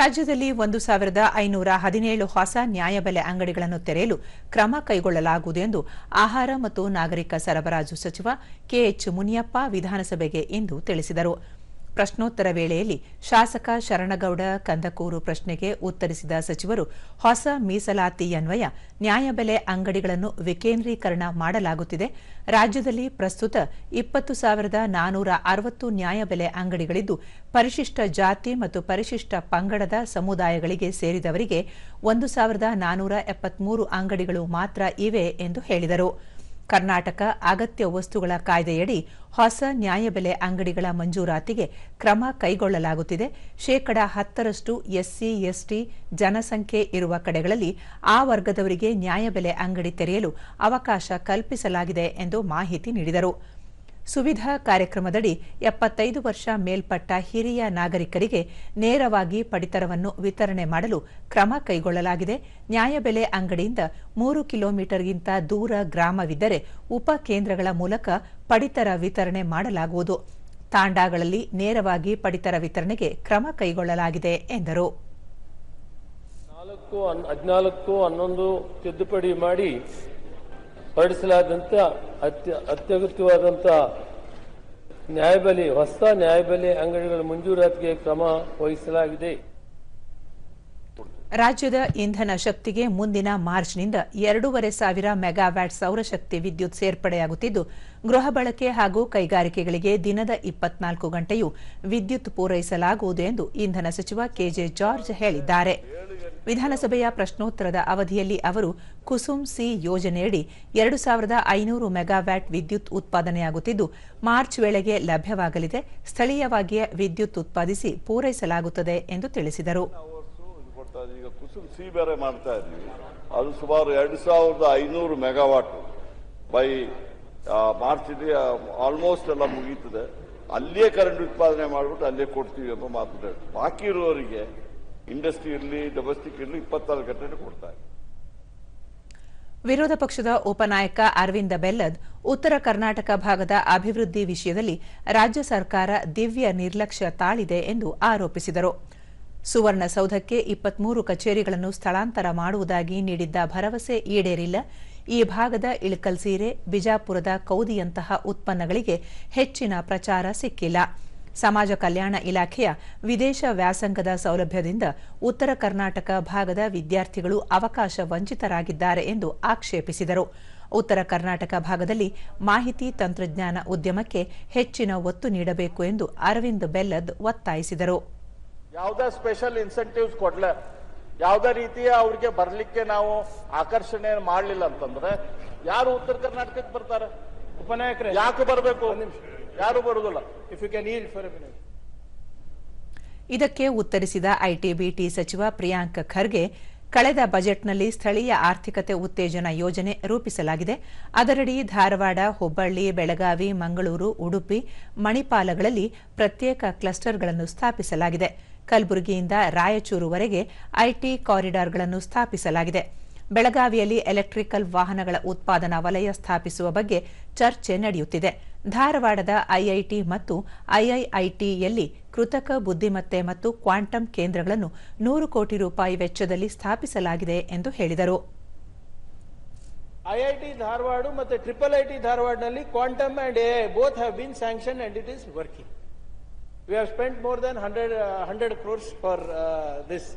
ರಾಜ್ಯದಲ್ಲಿ ಒಂದು ಸಾವಿರದ ಐನೂರ ಹದಿನೇಳು ಹೊಸ ನ್ಯಾಯಬೆಲೆ ಅಂಗಡಿಗಳನ್ನು ತೆರೆಯಲು ಕ್ರಮ ಕೈಗೊಳ್ಳಲಾಗುವುದು ಎಂದು ಆಹಾರ ಮತ್ತು ನಾಗರಿಕ ಸರಬರಾಜು ಸಚಿವ ಕೆಎಚ್ ಮುನಿಯಪ್ಪ ವಿಧಾನಸಭೆಗೆ ಇಂದು ತಿಳಿಸಿದರು. ಪ್ರಶ್ನೋತ್ತರ ವೇಳೆಯಲ್ಲಿ ಶಾಸಕ ಶರಣಗೌಡ ಕಂದಕೂರು ಪ್ರಶ್ನೆಗೆ ಉತ್ತರಿಸಿದ ಸಚಿವರು, ಹೊಸ ಮೀಸಲಾತಿಯನ್ವಯ ನ್ಯಾಯಬೆಲೆ ಅಂಗಡಿಗಳನ್ನು ವಿಕೇಂದ್ರೀಕರಣ ಮಾಡಲಾಗುತ್ತಿದೆ. ರಾಜ್ಯದಲ್ಲಿ ಪ್ರಸ್ತುತ ಇಪ್ಪತ್ತು ಸಾವಿರದ ನಾನೂರ ಅರವತ್ತು ನ್ಯಾಯಬೆಲೆ ಅಂಗಡಿಗಳಿದ್ದು, ಪರಿಶಿಷ್ಟ ಜಾತಿ ಮತ್ತು ಪರಿಶಿಷ್ಟ ಪಂಗಡದ ಸಮುದಾಯಗಳಿಗೆ ಸೇರಿದವರಿಗೆ ಒಂದು ಸಾವಿರದ ನಾನೂರ ಎಪ್ಪತ್ಮೂರು ಅಂಗಡಿಗಳು ಮಾತ್ರ ಇವೆ ಎಂದು ಹೇಳಿದರು. ಕರ್ನಾಟಕ ಅಗತ್ಯ ವಸ್ತುಗಳ ಕಾಯ್ದೆಯಡಿ ಹೊಸ ನ್ಯಾಯಬೆಲೆ ಅಂಗಡಿಗಳ ಮಂಜೂರಾತಿಗೆ ಕ್ರಮ ಕೈಗೊಳ್ಳಲಾಗುತ್ತಿದೆ. ಶೇಕಡ ಹತ್ತರಷ್ಟು ಎಸ್ಸಿ, ಎಸ್ಟಿ ಜನಸಂಖ್ಯೆ ಇರುವ ಕಡೆಗಳಲ್ಲಿ ಆ ವರ್ಗದವರಿಗೆ ನ್ಯಾಯಬೆಲೆ ಅಂಗಡಿ ತೆರೆಯಲು ಅವಕಾಶ ಕಲ್ಪಿಸಲಾಗಿದೆ ಎಂದು ಮಾಹಿತಿ ನೀಡಿದರು. ಸುವಿಧಾ ಕಾರ್ಯಕ್ರಮದಡಿ ಎಪ್ಪತ್ತೈದು ವರ್ಷ ಮೇಲ್ಪಟ್ಟ ಹಿರಿಯ ನಾಗರಿಕರಿಗೆ ನೇರವಾಗಿ ಪಡಿತರವನ್ನು ವಿತರಣೆ ಮಾಡಲು ಕ್ರಮ ಕೈಗೊಳ್ಳಲಾಗಿದೆ. ನ್ಯಾಯಬೆಲೆ ಅಂಗಡಿಯಿಂದ ಮೂರು ಕಿಲೋಮೀಟರ್ಗಿಂತ ದೂರ ಗ್ರಾಮವಿದ್ದರೆ ಉಪ ಕೇಂದ್ರಗಳ ಮೂಲಕ ಪಡಿತರ ವಿತರಣೆ ಮಾಡಲಾಗುವುದು. ತಾಂಡಾಗಳಲ್ಲಿ ನೇರವಾಗಿ ಪಡಿತರ ವಿತರಣೆಗೆ ಕ್ರಮ ಕೈಗೊಳ್ಳಲಾಗಿದೆ ಎಂದರು. ಹದಿನಾಲ್ಕು ಹನ್ನೊಂದು ತಿದ್ದುಪಡಿ ಮಾಡಿ ಹೊರಡಿಸಲಾದಂಥ ಅತ್ಯ ಅತ್ಯಗತ್ಯವಾದಂಥ ನ್ಯಾಯಬೆಲೆ ಹೊಸ ನ್ಯಾಯಬೆಲೆ ಅಂಗಡಿಗಳ ಮಂಜೂರಾತಿಗೆ ಕ್ರಮ ವಹಿಸಲಾಗಿದೆ. ರಾಜ್ಯದ ಇಂಧನ ಶಕ್ತಿಗೆ ಮುಂದಿನ ಮಾರ್ಚ್ನಿಂದ ಎರಡೂವರೆ ಸಾವಿರ ಮೆಗಾವ್ಯಾಟ್ ಸೌರಶಕ್ತಿ ವಿದ್ಯುತ್ ಸೇರ್ಪಡೆಯಾಗುತ್ತಿದ್ದು, ಗೃಹ ಬಳಕೆ ಹಾಗೂ ಕೈಗಾರಿಕೆಗಳಿಗೆ ದಿನದ ಇಪ್ಪತ್ನಾಲ್ಕು ಗಂಟೆಯೂ ವಿದ್ಯುತ್ ಪೂರೈಸಲಾಗುವುದು ಎಂದು ಇಂಧನ ಸಚಿವ ಕೆಜೆ ಜಾರ್ಜ್ ಹೇಳಿದ್ದಾರೆ. ವಿಧಾನಸಭೆಯ ಪ್ರಶ್ನೋತ್ತರದ ಅವಧಿಯಲ್ಲಿ ಅವರು ಕುಸುಮ್ ಸಿ ಯೋಜನೆಯಡಿ ಎರಡು ಸಾವಿರದ ಐನೂರು ಮೆಗಾವ್ಯಾಟ್ ವಿದ್ಯುತ್ ಉತ್ಪಾದನೆಯಾಗುತ್ತಿದ್ದು, ಮಾರ್ಚ್ ವೇಳೆಗೆ ಲಭ್ಯವಾಗಲಿದೆ, ಸ್ಥಳೀಯವಾಗಿಯೇ ವಿದ್ಯುತ್ ಉತ್ಪಾದಿಸಿ ಪೂರೈಸಲಾಗುತ್ತದೆ ಎಂದು ತಿಳಿಸಿದರು. ಕೊಡ್ತಾ ಇದ್ದೀವಿ. ಈಗ ಕುಸುಮ್ ಸಿ ಬೇರೆ ಮಾಡ್ತಾ ಇದ್ದೀವಿ. ಅದು ಸುಮಾರು ಎರಡು ಸಾವಿರದ ಐನೂರು ಮೆಗಾವಾಟ್ ಬೈ ಮಾರ್ಚ್ ಆಲ್ಮೋಸ್ಟ್ ಎಲ್ಲ ಮುಗೀತದೆ. ಅಲ್ಲೇ ಕರೆಂಟ್ ಉತ್ಪಾದನೆ ಮಾಡಿಬಿಟ್ಟು ಅಲ್ಲೇ ಕೊಡ್ತೀವಿ ಎಂಬ ಮಾತು ಬಾಕಿ ಇರುವವರಿಗೆ ಇಂಡಸ್ಟ್ರಿ ಇರಲಿ ಡೊಮೆಸ್ಟಿಕ್ ಇರಲಿ ಇಪ್ಪತ್ನಾಲ್ಕು ಗಂಟೆ ಕೊಡ್ತಾ ಇದೆ. ವಿರೋಧ ಪಕ್ಷದ ಉಪನಾಯಕ ಅರವಿಂದ ಬೆಲ್ಲದ್ ಉತ್ತರ ಕರ್ನಾಟಕ ಭಾಗದ ಅಭಿವೃದ್ಧಿ ವಿಷಯದಲ್ಲಿ ರಾಜ್ಯ ಸರ್ಕಾರ ದಿವ್ಯ ನಿರ್ಲಕ್ಷ್ಯ ತಾಳಿದೆ ಎಂದು ಆರೋಪಿಸಿದರು. ಸುವರ್ಣಸೌಧಕ್ಕೆ ಇಪ್ಪತ್ಮೂರು ಕಚೇರಿಗಳನ್ನು ಸ್ಥಳಾಂತರ ಮಾಡುವುದಾಗಿ ನೀಡಿದ್ದ ಭರವಸೆ ಈಡೇರಿಲ್ಲ. ಈ ಭಾಗದ ಇಳಕಲ್ ಸೀರೆ ಬಿಜಾಪುರದ ಕೌದಿಯಂತಹ ಉತ್ಪನ್ನಗಳಿಗೆ ಹೆಚ್ಚಿನ ಪ್ರಚಾರ ಸಿಕ್ಕಿಲ್ಲ. ಸಮಾಜ ಕಲ್ಯಾಣ ಇಲಾಖೆಯ ವಿದೇಶ ವ್ಯಾಸಂಗದ ಸೌಲಭ್ಯದಿಂದ ಉತ್ತರ ಕರ್ನಾಟಕ ಭಾಗದ ವಿದ್ಯಾರ್ಥಿಗಳು ಅವಕಾಶ ವಂಚಿತರಾಗಿದ್ದಾರೆ ಎಂದು ಆಕ್ಷೇಪಿಸಿದರು. ಉತ್ತರ ಕರ್ನಾಟಕ ಭಾಗದಲ್ಲಿ ಮಾಹಿತಿ ತಂತ್ರಜ್ಞಾನ ಉದ್ಯಮಕ್ಕೆ ಹೆಚ್ಚಿನ ಒತ್ತು ನೀಡಬೇಕು ಎಂದು ಅರವಿಂದ್ ಬೆಲ್ಲದ್ ಒತ್ತಾಯಿಸಿದರು. ಯಾವುದೇ ಸ್ಪೆಷಲ್ ಇನ್ಸೆಂಟಿವ್ಸ್ ಕೊಡ್ಲ. ಯಾವುದೇ ರೀತಿಯ ಅವ್ರಿಗೆ ಬರ್ಲಿಕ್ಕೆ ನಾವು ಆಕರ್ಷಣೆ ಮಾಡಲಿಲ್ಲ ಅಂತಂದ್ರೆ ಯಾರು ಉತ್ತರ ಕರ್ನಾಟಕಕ್ಕೆ ಬರ್ತಾರೆ? ಉಪನಾಯಕರೇ. ಯಾಕೆ ಬರಬೇಕು? ಯಾರು ಬರುದಿಲ್ಲ? If you can eel for minute ಇದಕ್ಕೆ ಉತ್ತರಿಸಿದ ಐಟಿ ಬಿಟಿ ಸಚಿವ ಪ್ರಿಯಾಂಕ್ ಖರ್ಗೆ ಕಳೆದ ಬಜೆಟ್ನಲ್ಲಿ ಸ್ಥಳೀಯ ಆರ್ಥಿಕತೆ ಉತ್ತೇಜನ ಯೋಜನೆ ರೂಪಿಸಲಾಗಿದೆ. ಅದರಡಿ ಧಾರವಾಡ ಹುಬ್ಬಳ್ಳಿ ಬೆಳಗಾವಿ ಮಂಗಳೂರು ಉಡುಪಿ ಮಣಿಪಾಲಗಳಲ್ಲಿ ಪ್ರತ್ಯೇಕ ಕ್ಲಸ್ಟರ್ಗಳನ್ನು ಸ್ಥಾಪಿಸಲಾಗಿದೆ. ಕಲಬುರಗಿಯಿಂದ ರಾಯಚೂರುವರೆಗೆ ಐಟಿ ಕಾರಿಡಾರ್ಗಳನ್ನು ಸ್ಥಾಪಿಸಲಾಗಿದೆ. ಬೆಳಗಾವಿಯಲ್ಲಿ ಎಲೆಕ್ಟ್ರಿಕಲ್ ವಾಹನಗಳ ಉತ್ಪಾದನಾ ವಲಯ ಸ್ಥಾಪಿಸುವ ಬಗ್ಗೆ ಚರ್ಚೆ ನಡೆಯುತ್ತಿದೆ. ಧಾರವಾಡದ ಐಐಟಿ ಮತ್ತು ಐಐಐಟಿಯಲ್ಲಿ ಕೃತಕ ಬುದ್ದಿಮತ್ತೆ ಮತ್ತು ಕ್ವಾಂಟಮ್ ಕೇಂದ್ರಗಳನ್ನು ನೂರು ಕೋಟಿ ರೂಪಾಯಿ ವೆಚ್ಚದಲ್ಲಿ ಸ್ಥಾಪಿಸಲಾಗಿದೆ ಎಂದು ಹೇಳಿದರು. ಐಐಟಿ ಧಾರವಾಡ ಮತ್ತು triple IT ಧಾರವಾಡನಲ್ಲಿ quantum and a both have been sanction and it is working We have spent more than 100, uh, 100 crores for uh, this.